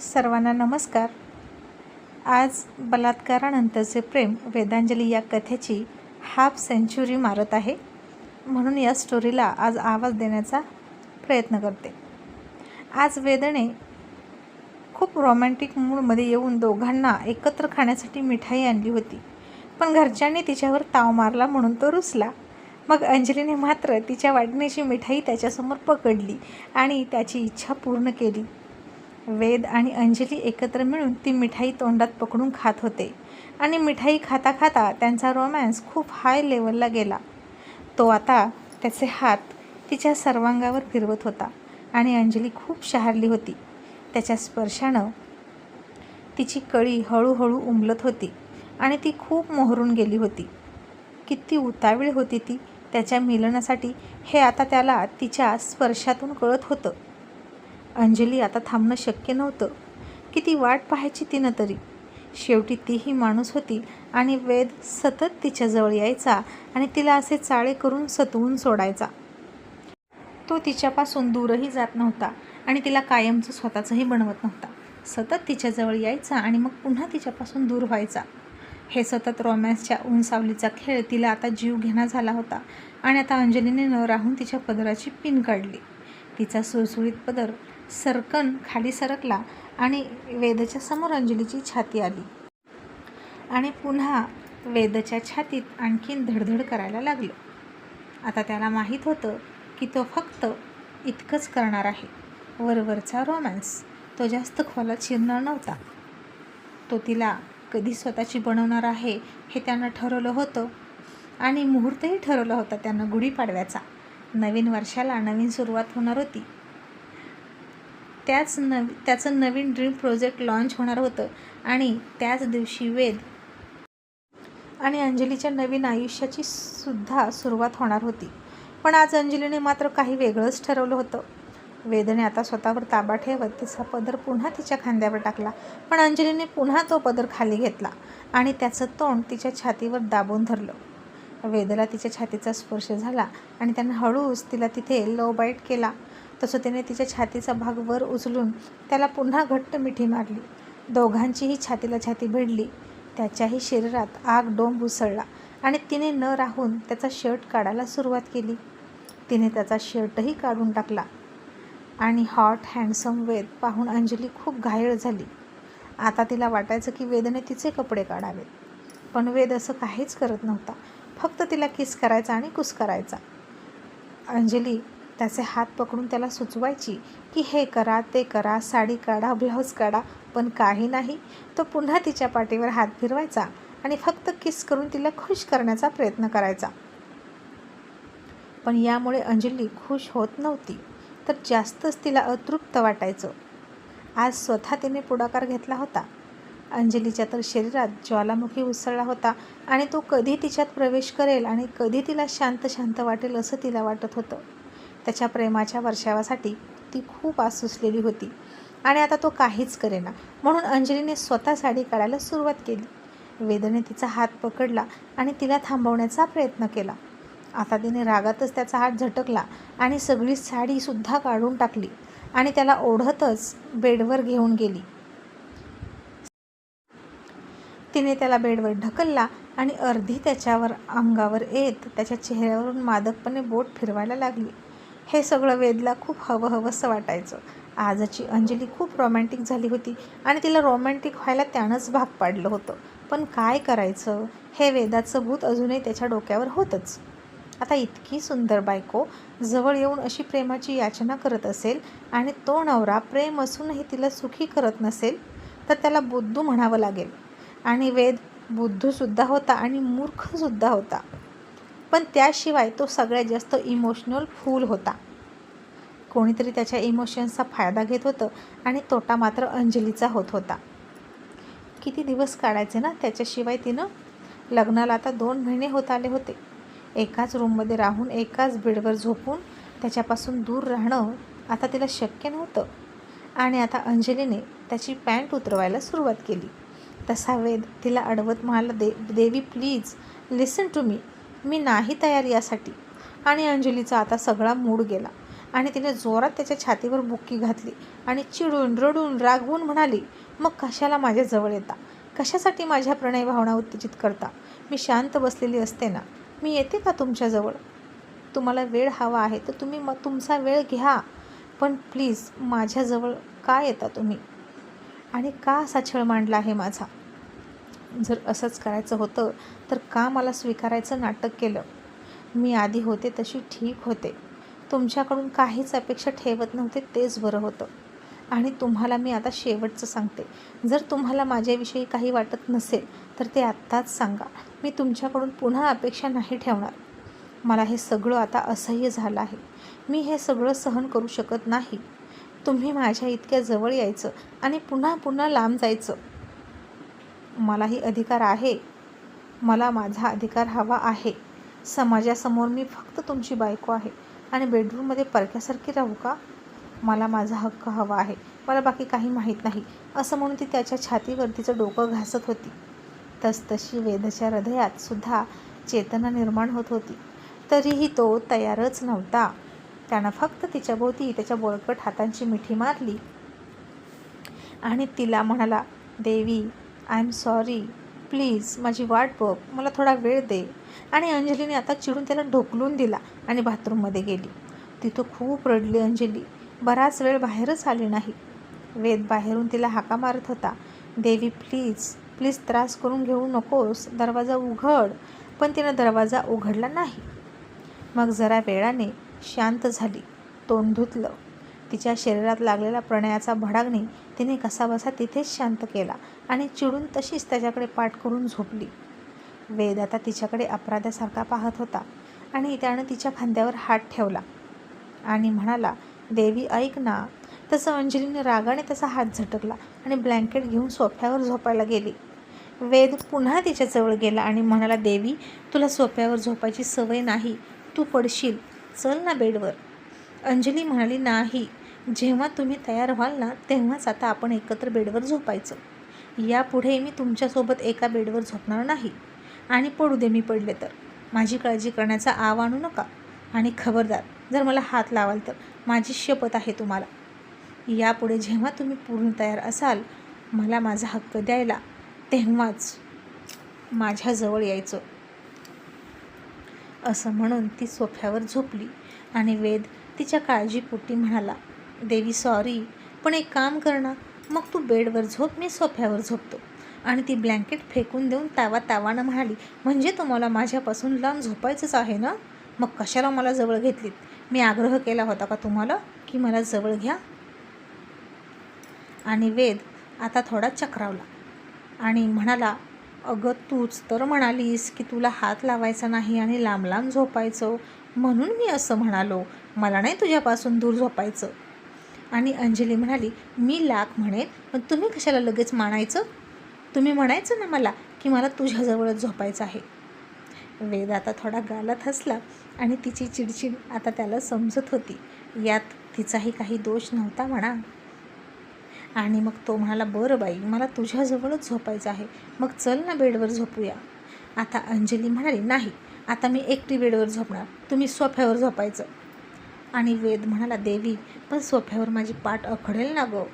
सर्वांना नमस्कार. आज बलात्कारानंतरचे प्रेम वेदांजली या कथेची हाफ सेंचुरी मारत आहे. म्हणून या स्टोरीला आज आवाज देण्याचा प्रयत्न करते. आज वेदने खूप रोमॅन्टिक मूडमध्ये येऊन दोघांना एकत्र खाण्यासाठी मिठाई आणली होती. पण घरच्यांनी तिच्यावर ताव मारला म्हणून तो रुसला. मग अंजलीने मात्र तिच्या वाटणीची मिठाई त्याच्यासमोर पकडली आणि त्याची इच्छा पूर्ण केली. वेद आणि अंजली एकत्र मिळून ती मिठाई तोंडात पकडून खात होते. आणि मिठाई खाता खाता त्यांचा रोमॅन्स खूप हाय लेवलला गेला. तो आता त्याचे हात तिच्या सर्वांगावर फिरवत होता आणि अंजली खूप शहारली होती. त्याच्या स्पर्शानं तिची कळी हळूहळू उमलत होती आणि ती खूप मोहरून गेली होती. किती उतावीळ होती ती त्याच्या मिलनासाठी हे आता त्याला तिच्या स्पर्शातून कळत होतं. अंजली आता थांबणं शक्य नव्हतं. किती वाट पाहायची तिनं तरी. शेवटी तीही माणूस होती आणि वेद सतत तिच्याजवळ यायचा आणि तिला असे चाळे करून सतवून सोडायचा. तो तिच्यापासून दूरही जात नव्हता आणि तिला कायमचं स्वतःचंही बनवत नव्हता. सतत तिच्याजवळ यायचा आणि मग पुन्हा तिच्यापासून दूर व्हायचा. हे सतत रोमॅन्सच्या उंचावलीचा खेळ तिला आता जीव घेणा झाला होता आणि आता अंजलीने न राहून तिच्या पदराची पिन काढली. तिचा सुळसुळीत पदर सरकन खाली सरकला आणि वेदच्या समोर अंजलीची छाती आली. आणि पुन्हा वेदच्या छातीत आणखीन धडधड करायला लागलं. आता त्याला माहीत होतं की तो फक्त इतकंच करणार आहे. वरवरचा रोमॅन्स तो जास्त खोलात शिरणार नव्हता. तो तिला कधी स्वतःची बनवणार आहे हे त्यानं ठरवलं होतं. आणि मुहूर्तही ठरवला होता त्यानं गुढीपाडव्याचा. नवीन वर्षाला नवीन सुरुवात होणार होती. त्याच नव त्याचं नवीन ड्रीम प्रोजेक्ट लॉन्च होणार होतं. आणि त्याच दिवशी वेद आणि अंजलीच्या नवीन आयुष्याची सुद्धा सुरुवात होणार होती. पण आज अंजलीने मात्र काही वेगळंच ठरवलं होतं. वेदने आता स्वतःवर ताबा ठेवत तिचा पदर पुन्हा तिच्या खांद्यावर टाकला. पण अंजलीने पुन्हा तो पदर खाली घेतला आणि त्याचं तोंड तिच्या छातीवर दाबून धरलं. वेदला तिच्या छातीचा स्पर्श झाला आणि त्यानं हळूच तिला तिथे लो बाईट केला. तसं तिने तिच्या छातीचा भाग वर उचलून त्याला पुन्हा घट्ट मिठी मारली. दोघांचीही छातीला छाती भिडली. त्याच्याही शरीरात आग डोंब उसळला आणि तिने न राहून त्याचा शर्ट काढायला सुरुवात केली. तिने त्याचा शर्टही काढून टाकला आणि हॉट हँडसम वेद पाहून अंजली खूप घायळ झाली. आता तिला वाटायचं की वेदने तिचे कपडे काढावेत पण वेद असं काहीच करत नव्हता. फक्त तिला किस करायचा आणि कुस करायचा. अंजली त्याचे हात पकडून त्याला सुचवायची की हे करा ते करा साडी काढा ब्लाऊज काढा पण काही नाही. तो पुन्हा तिच्या पाठीवर हात फिरवायचा आणि फक्त किस करून तिला खुश करण्याचा प्रयत्न करायचा. पण यामुळे अंजली खुश होत नव्हती तर जास्तच तिला अतृप्त वाटायचं. आज स्वतः तिने पुढाकार घेतला होता. अंजलीच्या तर शरीरात ज्वालामुखी उसळला होता आणि तो कधी तिच्यात प्रवेश करेल आणि कधी तिला शांत शांत वाटेल असं तिला वाटत होतं. त्याच्या प्रेमाच्या वर्षावासाठी ती खूप आसुसलेली होती. आणि आता तो काहीच करेना. म्हणून अंजलीने स्वतः साडी काढायला सुरुवात केली. वेदने तिचा हात पकडला आणि तिला थांबवण्याचा प्रयत्न केला. आता तिने रागातच त्याचा हात झटकला आणि सगळी साडीसुद्धा काढून टाकली आणि त्याला ओढतच बेडवर घेऊन गेली. तिने त्याला बेडवर ढकलला आणि अर्धी त्याच्यावर अंगावर येत त्याच्या चेहऱ्यावरून मादकपणे बोट फिरवायला लागली. हे सगळं वेदला खूप हवं हवंसं वाटायचं. आजची अंजली खूप रोमॅन्टिक झाली होती आणि तिला रोमॅन्टिक व्हायला त्यानंच भाग पाडलं होतं. पण काय करायचं? हे वेदाचं भूत अजूनही त्याच्या डोक्यावर होतंच. आता इतकी सुंदर बायको जवळ येऊन अशी प्रेमाची याचना करत असेल आणि तो नवरा प्रेम असूनही तिला सुखी करत नसेल तर त्याला बुद्धू म्हणावं लागेल. आणि वेद बुद्धूसुद्धा होता आणि मूर्खसुद्धा होता. पण त्याशिवाय तो सगळ्यात जास्त इमोशनल फूल होता. कोणीतरी त्याच्या इमोशन्सचा फायदा घेत होतं आणि तोटा मात्र अंजलीचा होत होता. किती दिवस काढायचे ना त्याच्याशिवाय तिनं? लग्नाला आता दोन महिने होत आले होते. एकाच रूममध्ये राहून एकाच बेडवर झोपून त्याच्यापासून दूर राहणं आता तिला शक्य नव्हतं. आणि आता अंजलीने त्याची पॅन्ट उतरवायला सुरुवात केली. तसा वेद तिला अडवत म्हणाला दे Devi please listen to me मी नाही तयार यासाठी. आणि अंजलीचा आता सगळा मूड गेला. आणि तिने जोरात त्याच्या छातीवर बुक्की घातली आणि चिडून रडून रागवून म्हणाली मग कशाला माझ्याजवळ येता? कशासाठी माझ्या प्रणय भावना उत्तेजित करता? मी शांत बसलेली असते ना? मी येते का तुमच्याजवळ तुम्हाला वेळ हवा आहे तर तुम्ही मग तुमचा वेळ घ्या. पण प्लीज माझ्याजवळ का येता तुम्ही? आणि का असा छळ मांडला आहे माझा? जर असंच करायचं होतं तर का मला स्वीकारायचं नाटक केलं? मी आधी होते तशी ठीक होते. तुमच्याकडून काहीच अपेक्षा ठेवत नव्हते तेच बरं होतं. आणि तुम्हाला मी आता शेवटचं सांगते. जर तुम्हाला माझ्याविषयी काही वाटत नसेल तर ते आत्ताच सांगा. मी तुमच्याकडून पुन्हा अपेक्षा नाही ठेवणार. मला हे सगळं आता असह्य झालं आहे. मी हे सगळं सहन करू शकत नाही. तुम्ही माझ्या इतक्या जवळ यायचं आणि पुन्हा पुन्हा लांब जायचं. मलाही अधिकार आहे. मला माझा अधिकार हवा आहे. समाजासमोर मी फक्त तुमची बायको आहे. आणि बेडरूममध्ये परक्यासारखी राहू का? मला माझा हक्क हवा आहे. मला बाकी काही माहीत नाही. असं म्हणून ती त्याच्या छातीवर तिचं डोकं घासत होती. तसतशी वेदच्या हृदयात सुद्धा चेतना निर्माण होत होती. तरीही तो तयारच नव्हता. त्यानं फक्त तिच्याभोवती त्याच्या बळकट हातांची मिठी मारली. आणि तिला म्हणाला देवी आय एम सॉरी. प्लीज माझी वाट बघ. मला थोडा वेळ दे. आणि अंजलीने आता चिडून त्याला ढोकलून दिला आणि बाथरूममध्ये गेली. तिथं खूप रडली अंजली. बराच वेळ बाहेरच आली नाही. वेद बाहेरून तिला हाका मारत होता. देवी प्लीज प्लीज त्रास करून घेऊ नकोस. दरवाजा उघड. पण तिनं दरवाजा उघडला नाही. मग जरा वेळाने शांत झाली. तोंड धुतलं. तिच्या शरीरात लागलेला प्रणयाचा भडागणी तिने कसाबसा तिथेच शांत केला आणि चिडून तशीच त्याच्याकडे पाठ करून झोपली. वेद आता तिच्याकडे अपराध्यासारखा पाहत होता आणि त्यानं तिच्या खांद्यावर हात ठेवला आणि म्हणाला देवी ऐक ना. तसं अंजलीने रागाने त्याचा हात झटकला आणि ब्लँकेट घेऊन सोफ्यावर झोपायला गेली. वेद पुन्हा तिच्याजवळ गेला आणि म्हणाला देवी तुला सोफ्यावर झोपायची सवय नाही. तू पडशील. चल ना बेडवर. अंजली म्हणाली नाही. जेव्हा तुम्ही तयार व्हाल ना तेव्हाच आता आपण एकत्र बेडवर झोपायचं. यापुढे मी तुमच्यासोबत एका बेडवर झोपणार नाही. आणि पडू दे मी पडले तर. माझी काळजी करण्याचा आव आणू नका. आणि खबरदार जर मला हात लावाल तर. माझी शपथ आहे तुम्हाला. यापुढे जेव्हा तुम्ही पूर्ण तयार असाल मला माझा हक्क द्यायला तेव्हाच माझ्याजवळ यायचं. असं म्हणून ती सोफ्यावर झोपली आणि वेद तिच्या काळजीपोटी म्हणाला देवी सॉरी पण एक काम कर ना. मग तू बेडवर झोप मी सोफ्यावर झोपतो. आणि ती ब्लँकेट फेकून देऊन तावा तावानं म्हणाली म्हणजे तुम्हाला माझ्यापासून लांब झोपायचंच आहे ना? मग कशाला मला जवळ घेतलीत? मी आग्रह केला होता का तुम्हाला की मला जवळ घ्या? आणि वेद आता थोडा चक्रावला आणि म्हणाला अगं तूच तर म्हणालीस की तुला हात लावायचा नाही आणि लांब लांब झोपायचं. म्हणून मी असं म्हणालो. मला नाही तुझ्यापासून दूर झोपायचं. आणि अंजली म्हणाली मी लाख म्हणेन पण तुम्ही कशाला लगेच मानायचं? तुम्ही म्हणायचं ना मला की मला तुझ्याजवळच झोपायचं आहे. वेद आता थोडा गालात हसला आणि तिची चिडचिड आता त्याला समजत होती. यात तिचाही काही दोष नव्हता म्हणा. आणि मग तो म्हणाला बरं बाई मला तुझ्याजवळच झोपायचं आहे. मग चल ना बेडवर झोपूया. आता अंजली म्हणाली नाही आता मी एकटी बेडवर झोपणार. तुम्ही सोफ्यावर झोपायचं. आणि वेद म्हणाला देवी पण सोफ्यावर माझी पाठ अखडेल ना गं.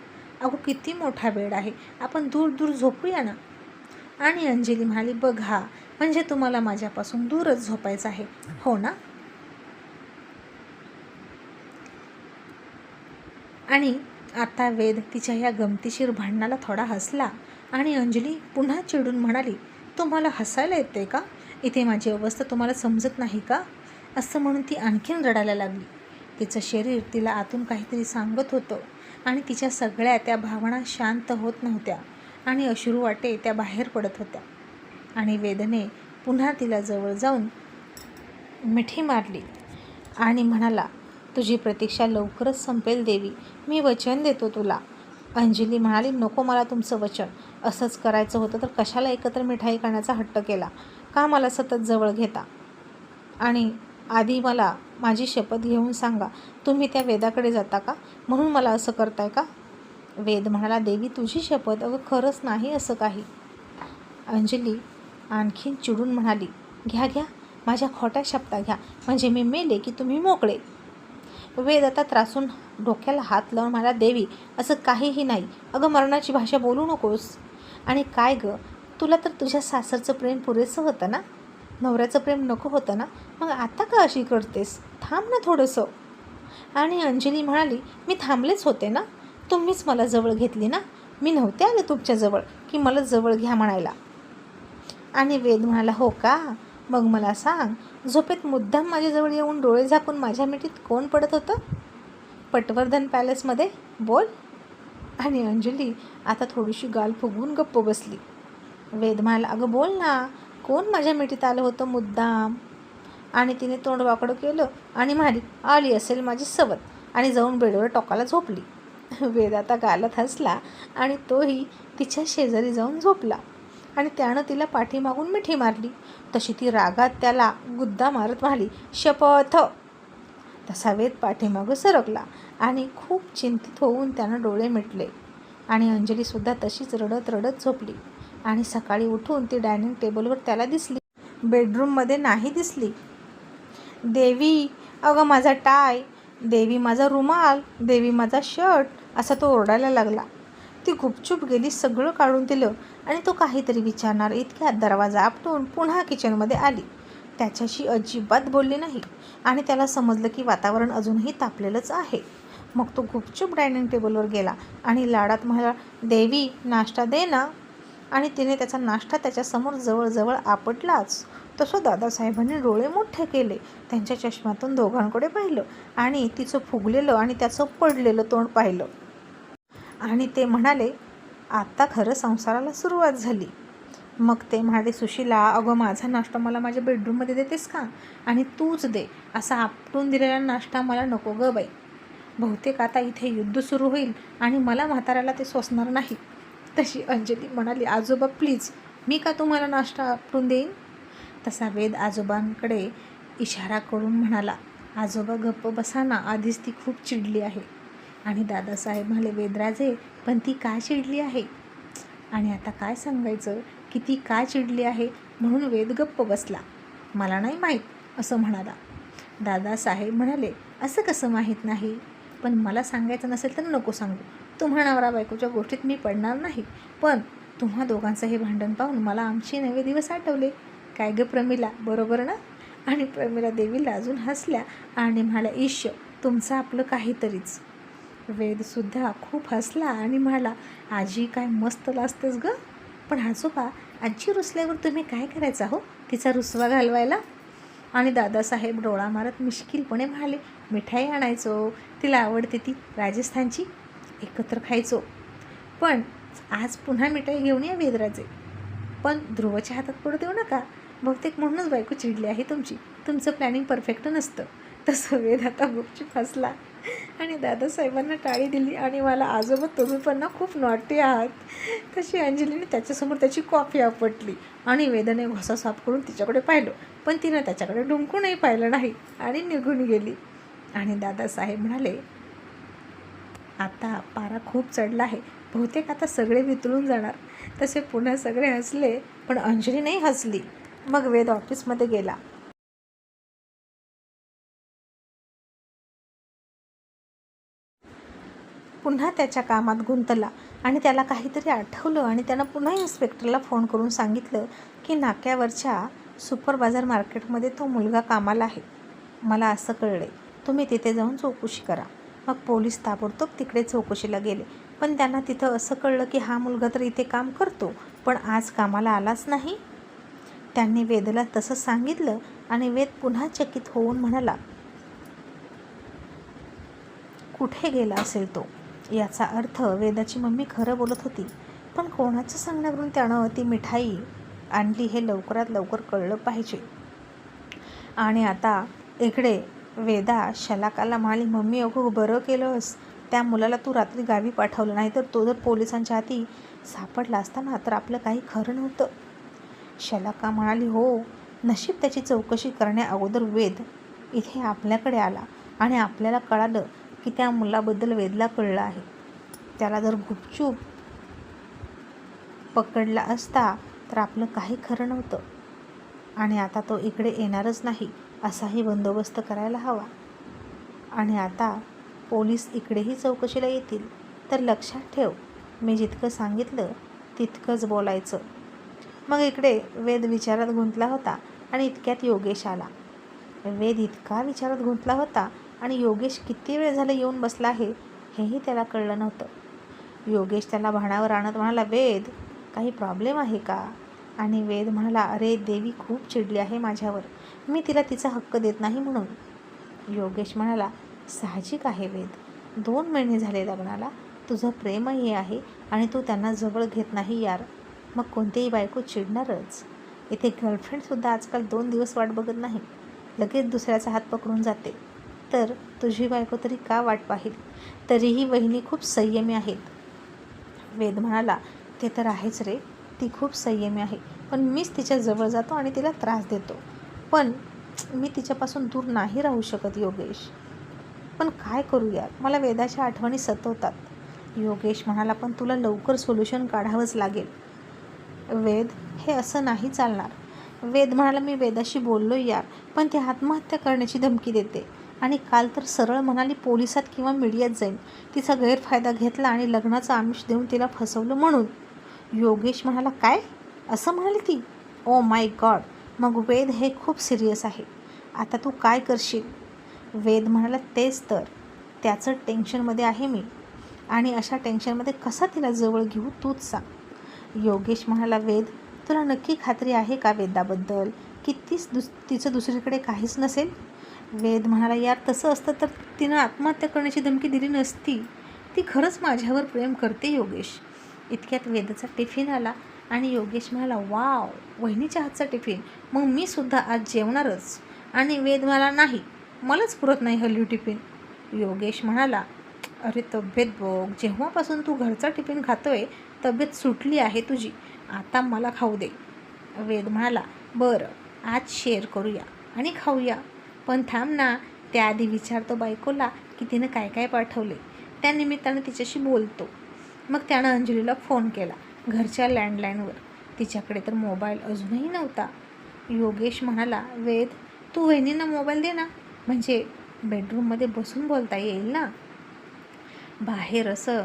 अगो किती मोठा बेड आहे. आपण दूर दूर झोपूया ना. आणि अंजली म्हणाली बघा म्हणजे तुम्हाला माझ्यापासून दूरच झोपायचं आहे. हो ना? आणि आता वेद तिच्या या गमतीशीर भांडणाला थोडा हसला आणि अंजली पुन्हा चिडून म्हणाली तुम्हाला हसायला येते का? इथे माझी अवस्था तुम्हाला समजत नाही का? असं म्हणून ती आणखीन रडायला लागली. तिचं शरीर तिला आतून काहीतरी सांगत होतं आणि तिच्या सगळ्या त्या भावना शांत होत नव्हत्या आणि अश्रू वाटे त्या बाहेर पडत होत्या. आणि वेदने पुन्हा तिला जवळ जाऊन मिठी मारली आणि म्हणाला तुझी प्रतीक्षा लवकरच संपेल देवी. मी वचन देतो तुला. अंजली म्हणाली नको मला तुमचं वचन. असंच करायचं होतं तर कशाला एकत्र मिठाई करण्याचा हट्ट केला? का मला सतत जवळ घेता? आणि आधी मला माझी शपथ घेऊन सांगा तुम्ही त्या वेदाकडे जाता का? म्हणून मला असं करताय का? वेद म्हणाला देवी तुझी शपथ अगं खरंच नाही असं काही. अंजली आणखीन चिडून म्हणाली घ्या घ्या माझ्या खोट्या शपथा घ्या म्हणजे मी मेले की तुम्ही मोकळे. वेद आता त्रासून डोक्याला हात लावून मला देवी असं काहीही नाही अगं मरणाची भाषा बोलू नकोस. आणि काय गं तुला तर तुझ्या सासरचं प्रेम पुरेसं होतं ना? नवऱ्याचं प्रेम नको होतं ना? मग आता का अशी करतेस? थांब ना थोडंसं. आणि अंजली म्हणाली मी थांबलेच होते ना? तुम्हीच मला जवळ घेतली ना? मी नव्हते आले तुमच्याजवळ की मला जवळ घ्या म्हणायला. आणि वेद म्हणाला हो का? मग मला सांग झोपेत मुद्दाम माझ्याजवळ येऊन डोळे झाकून माझ्या मिठीत कोण पडत होतं? पटवर्धन पॅलेसमध्ये? बोल. आणि अंजली आता थोडीशी गाल फुगवून गप्प बसली. वेद म्हणाला अगं बोल ना कोण माझ्या मिठीत आलं होतं मुद्दाम? आणि तिने तोंड वाकडं केलं आणि म्हणाली आली असेल माझी सवत. आणि जाऊन बेडवर टोकाला झोपली. वेद आता गालत हसला आणि तोही तिच्या शेजारी जाऊन झोपला. आणि त्यानं तिला पाठीमागून मिठी मारली. तशी ती रागात त्याला गुद्दा मारत म्हणाली शपथ. तसा वेद पाठीमागं सरकला आणि खूप चिंतित होऊन त्यानं डोळे मिटले. आणि अंजलीसुद्धा तशीच रडत रडत झोपली. आणि सकाळी उठून ती डायनिंग टेबलवर त्याला दिसली. बेडरूममध्ये नाही दिसली. देवी अगं माझा टाय देवी माझा रुमाल देवी माझा शर्ट असा तो ओरडायला लागला. ती गुपचूप गेली सगळं काढून दिलं आणि तो काहीतरी विचारणार इतक्यात दरवाजा आपटून पुन्हा किचनमध्ये आली. त्याच्याशी अजिबात बोलली नाही आणि त्याला समजलं की वातावरण अजूनही तापलेलंच आहे. मग तो गुपचूप डायनिंग टेबलवर गेला आणि लाडात म्हणाला देवी नाश्ता दे ना. आणि तिने त्याचा नाश्ता त्याच्यासमोर जवळजवळ आपटलाच. तसं दादासाहेबांनी डोळे मोठे केले. त्यांच्या चष्म्यातून दोघांकडे पाहिलं आणि तिचं फुगलेलं आणि त्याचं पडलेलं तोंड पाहिलं. आणि ते म्हणाले आत्ता खरं संसाराला सुरुवात झाली. मग ते म्हणाले सुशीला अगं माझा नाश्ता मला माझ्या बेडरूममध्ये देतेस का? आणि तूच दे. असा आपटून दिलेला नाश्ता मला नको गं बाई. बहुतेक आता इथे युद्ध सुरू होईल आणि मला म्हाताऱ्याला ते सोसणार नाही. तशी अंजली म्हणाली आजोबा प्लीज मी का तुम्हाला नाश्ता आपटून देईन? तसा वेद आजोबांकडे इशारा करून म्हणाला आजोबा गप्प बसाना आधीच ती खूप चिडली आहे. आणि दादासाहेब म्हणाले वेदराजे पण ती का चिडली आहे? आणि आता काय सांगायचं की ती का चिडली आहे म्हणून वेद गप्प बसला. मला नाही माहीत असं म्हणाला. दादासाहेब म्हणाले असं कसं माहीत नाही? पण मला सांगायचं नसेल तर नको सांगू. तुम्हा नवरा बायकोच्या गोष्टीत मी पडणार नाही. पण तुम्हा दोघांचं हे भांडण पाहून मला आमचे नवे दिवस आठवले. काय गं प्रमिला? बरोबर ना? आणि प्रमिला देवी लाजून हसल्या आणि म्हणाल्या ईश्य तुमचं आपलं काहीतरीच. वेदसुद्धा खूप हसला आणि म्हणाला आजी काय मस्त लाजतेस गं. पण आजोबा आजी रुसल्यावर तुम्ही काय करायचा हो? तिचा रुसवा घालवायला? आणि दादासाहेब डोळा मारत मिश्किलपणे म्हणाले मिठाई आणायचो. तिला आवडते ती राजस्थानची. एकत्र खायचो. पण आज पुन्हा मिठाई घेऊन या वेदराजे पण ध्रुवच्या हातात पडू देऊ नका. बहुतेक म्हणूनच बायको चिडली आहे तुमची. तुमचं प्लॅनिंग परफेक्ट नसतं. तसं वेद आता गुपचूप हसला आणि दादासाहेबांना टाळी दिली आणि मला आजोबा तुम्ही पण ना खूप नॉटी आहात. तशी अंजलीने त्याच्यासमोर त्याची कॉफी आपटली आणि वेदाने घोसा साफ करून तिच्याकडे पाहिलं. पण तिनं त्याच्याकडे डुंकूनही पाहिलं नाही आणि निघून गेली. आणि दादासाहेब म्हणाले आता पारा खूप चढला आहे. बहुतेक आता सगळे वितळून जाणार. तसे पुन्हा सगळे हसले पण अंजली नाही हसली. मग वेद ऑफिसमध्ये गेला. पुन्हा त्याच्या कामात गुंतला आणि त्याला काहीतरी आठवलं आणि त्यानं पुन्हा इन्स्पेक्टरला फोन करून सांगितलं की नाक्यावरच्या सुपर बाजार मार्केटमध्ये तो मुलगा कामाला आहे. मला असं कळलं तुम्ही तिथे जाऊन चौकशी करा. मग पोलीस ताबडतोब तिकडे चौकशीला गेले. पण त्यांना तिथं असं कळलं की हा मुलगा तर इथे काम करतो पण आज कामाला आलाच नाही. त्यांनी वेदला तसं सांगितलं आणि वेद पुन्हा चकित होऊन म्हणाला कुठे गेला असेल तो? याचा अर्थ वेदाची मम्मी खरं बोलत होती पण कोणाचं सांगण्यावरून त्यानं ती मिठाई आणली हे लवकरात लवकर कळलं पाहिजे. आणि आता इकडे वेदा शलाकाला म्हणाली मम्मी अगो बरं केलंस. त्या मुलाला तू रात्री गावी पाठवलं नाही तर तो जर पोलिसांच्या हाती सापडला असताना तर आपलं काही खरं नव्हतं. शलाका म्हणाली हो नशीब त्याची चौकशी करण्या अगोदर वेद इथे आपल्याकडे आला आणि आपल्याला कळालं की त्या मुलाबद्दल वेदला कळलं आहे. त्याला जर गुपचूप पकडला असता तर आपलं काही खरं नव्हतं. आणि आता तो इकडे येणारच नाही असाही बंदोबस्त करायला हवा. आणि आता पोलीस इकडेही चौकशीला येतील. तर लक्षात ठेव मी जितकं सांगितलं तितकंच बोलायचं. मग इकडे वेद विचारात गुंतला होता आणि इतक्यात योगेश आला. वेद इतका विचारात गुंतला होता आणि योगेश किती वेळ झाला येऊन बसला आहे हेही त्याला कळलं नव्हतं. योगेश त्याला भाणावर आणत म्हणाला वेद काही प्रॉब्लेम आहे का? आणि वेद म्हणाला अरे देवी खूप चिडली आहे माझ्यावर. मी तिला तिचा हक्क देत नाही म्हणून. योगेश म्हणाला साहजिक आहे वेद. दोन महिने झाले लग्नाला. तुझं प्रेमही आहे आणि तू त्यांना जवळ घेत नाही यार. मग कोणतीही बायको चिडणारच. इथे गर्लफ्रेंडसुद्धा आजकाल दोन दिवस वाट बघत नाही. लगेच दुसऱ्याचा हात पकडून जाते. तर तुझी बायको तरी का वाट पाहिल? तरीही वहिनी खूप संयमी आहेत. वेद म्हणाला ते तर आहेच रे. ती खूप संयमी आहे. पण मीच तिच्या जवळ जातो आणि तिला त्रास देतो. पण मी तिच्यापासून दूर नाही राहू शकत योगेश. पण काय करू यार? मला वेदाच्या आठवणी सतवतात. योगेश म्हणाला पण तुला लवकर सोल्युशन काढावंच लागेल. वेद हे असं नाही चालणार. वेद म्हणाला मी वेदाशी बोललो यार पण ती आत्महत्या करण्याची धमकी देते. आणि काल तर सरळ म्हणाली पोलिसात किंवा मीडियात जाईन. तिचा गैरफायदा घेतला आणि लग्नाचं आमिष देऊन तिला फसवलं म्हणून. योगेश म्हणाला काय? असं म्हणाली ती? ओ माय गॉड मग वेद हे खूप सिरियस आहे. आता तू काय करशील? वेद म्हणाला तेच तर त्याचं टेन्शनमध्ये आहे मी. आणि अशा टेन्शनमध्ये कसा तिला जवळ घेऊ तूच सांग. योगेश म्हणाला वेद तुला नक्की खात्री आहे का वेदाबद्दल? की तीच दुस तिचं दुसरीकडे काहीच नसेल? वेद म्हणाला यार तसं असतं तर तिनं आत्महत्या करण्याची धमकी दिली नसती. ती खरंच माझ्यावर प्रेम करते योगेश. इतक्यात वेदाचा टिफिन आला आणि योगेश म्हणाला वाव वहिनीच्या हातचा टिफिन. मग मी सुद्धा आज जेवणारच. आणि वेद म्हणाला नाही मलाच पुरत नाही हल्ली टिफिन. योगेश म्हणाला अरे तब्येत बघ जेव्हापासून तू घरचा टिफिन खातोय तब्येत सुटली आहे तुझी आता मला खाऊ दे. वेद म्हणाला बरं आज शेअर करूया आणि खाऊया. पण थांब ना त्याआधी विचारतो बायकोला की तिनं काय काय पाठवले. त्या निमित्तानं तिच्याशी बोलतो. मग त्यानं अंजलीला फोन केला घरच्या लँडलाईनवर. तिच्याकडे तर मोबाईल अजूनही नव्हता. योगेश म्हणाला वेद तू वहिनींना मोबाईल दे ना. म्हणजे बेडरूममध्ये बसून बोलता येईल ना? बाहेर असं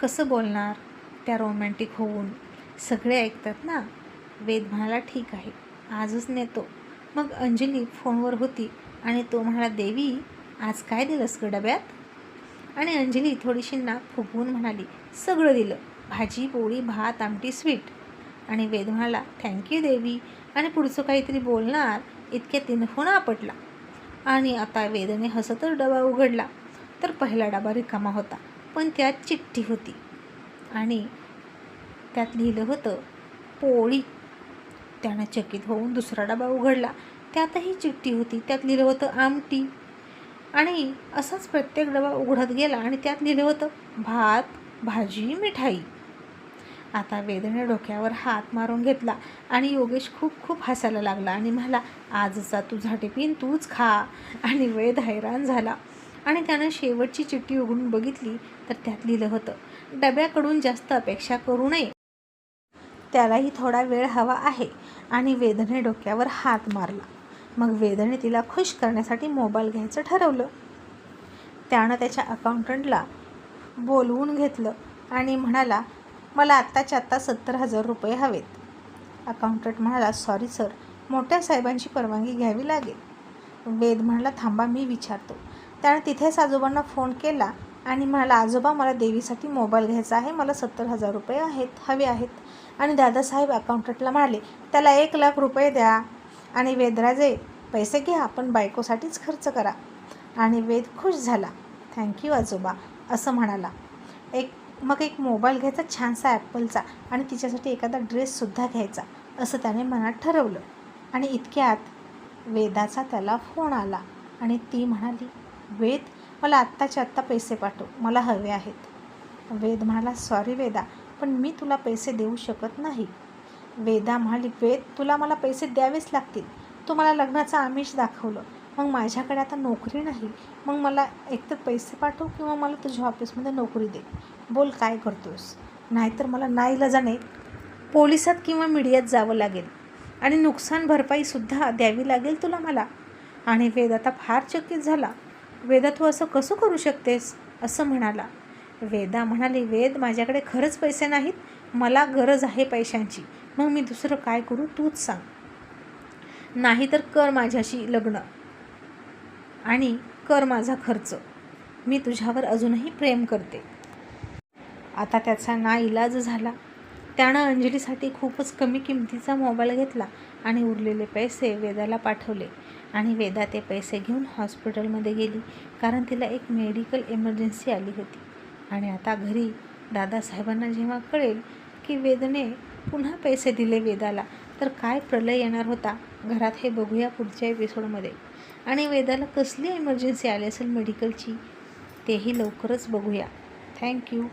कसं बोलणार? त्या रोमॅन्टिक होऊन सगळे ऐकतात ना? वेद म्हणाला ठीक आहे आजच नेतो. मग अंजली फोनवर होती आणि तो म्हणाला देवी आज काय दिलंस ग डब्यात? आणि अंजली थोडीशी ना फुगवून म्हणाली सगळं दिलं भाजी पोळी भात आमटी स्वीट. आणि वेद म्हणाला थँक्यू देवी. आणि पुढचं काहीतरी बोलणार इतक्या तीन फोन आपटला. आणि आता वेदने हसतच डबा उघडला. तर पहिला डबा रिकामा होता पण त्यात चिठ्ठी होती. आणि त्यात लिहिलं होतं पोळी. त्यानं चकित होऊन दुसरा डबा उघडला. त्यातही चिठ्ठी होती. त्यात लिहिलं होतं आमटी. आणि असाच प्रत्येक डबा उघडत गेला आणि त्यात लिहिलं होतं भात भाजी मिठाई. आता वेदने डोक्यावर हात मारून घेतला आणि योगेश खूप खूप हसायला लागला आणि म्हणाला आजचा तुझा टिफिन तूच खा. आणि वेद हैराण झाला. आणि त्यानं शेवटची चिठ्ठी उघडून बघितली तर त्यात लिहिलं होतं डब्याकडून जास्त अपेक्षा करू नये. त्यालाही थोडा वेळ हवा आहे. आणि वेदने डोक्यावर हात मारला. मग वेदने तिला खुश करण्यासाठी मोबाईल घ्यायचं ठरवलं. त्यानं त्याच्या अकाउंटंटला बोलवून घेतलं आणि म्हणाला मला आत्ताच्या आत्ता सत्तर हजार रुपये हवेत. अकाउंटंट म्हणाला सॉरी सर मोठ्या साहेबांची परवानगी घ्यावी लागेल. वेद म्हणाला थांबा मी विचारतो. त्यानं तिथेच आजोबांना फोन केला आणि म्हणाला आजोबा मला देवीसाठी मोबाईल घ्यायचा आहे. मला सत्तर हजार रुपये आहेत हवे आहेत. आणि दादासाहेब अकाउंटंटला म्हणाले त्याला एक लाख रुपये द्या आणि वेदराजे पैसे घ्या आपण बायकोसाठीच खर्च करा. आणि वेद खुश झाला. थँक्यू आजोबा असं म्हणाला. एक मग एक मोबाईल घ्यायचा छानसा ॲपलचा आणि तिच्यासाठी एखादा ड्रेससुद्धा घ्यायचा असं त्याने मनात ठरवलं. आणि इतक्यात वेदाचा त्याला फोन आला आणि ती म्हणाली वेद मला आत्ताच्या आत्ता पैसे पाठव. मला हवे आहेत. वेद म्हणाला सॉरी वेदा पण मी तुला पैसे देऊ शकत नाही. वेदा म्हणाली वेद तुला मला पैसे द्यावेच लागतील. तू मला लग्नाचं आमिष दाखवलं. मग माझ्याकडे आता नोकरी नाही. मग मला एकतर पैसे पाठव किंवा मला तुझ्या ऑफिसमध्ये नोकरी दे. बोल काय करतोस नाहीतर मला नाईलाजाने पोलिसात किंवा मीडियात जावं लागेल. आणि नुकसान भरपाईसुद्धा द्यावी लागेल तुला मला. आणि वेद आता फार चकित झाला. वेदा तू असं कसं करू शकतेस? असं म्हणाला. वेदा म्हणाली वेद माझ्याकडे खरंच पैसे नाहीत मला गरज आहे पैशांची. मग मी दुसरं काय करू? तूच सांग. नाही तर कर माझ्याशी लग्न. आणि कर माझा खर्च. मी तुझ्यावर अजूनही प्रेम करते. आता त्याचा ना इलाज झाला. त्यानं अंजलीसाठी खूपच कमी किमतीचा मोबाईल घेतला आणि उरलेले पैसे वेदाला पाठवले. आणि वेदा ते पैसे घेऊन हॉस्पिटलमध्ये गेली कारण तिला एक मेडिकल इमर्जन्सी आली होती. आणि आता घरी दादासाहेबांना जेव्हा कळेल की वेदने पुन्हा पैसे दिले वेदाला तर काय प्रलय येणार होता? घरात हे बघूया पुढच्या एपिसोडमध्ये. आणि वेदाला कसली इमर्जन्सी आली असेल मेडिकलची? तेही लवकरच बघूया. थँक्यू.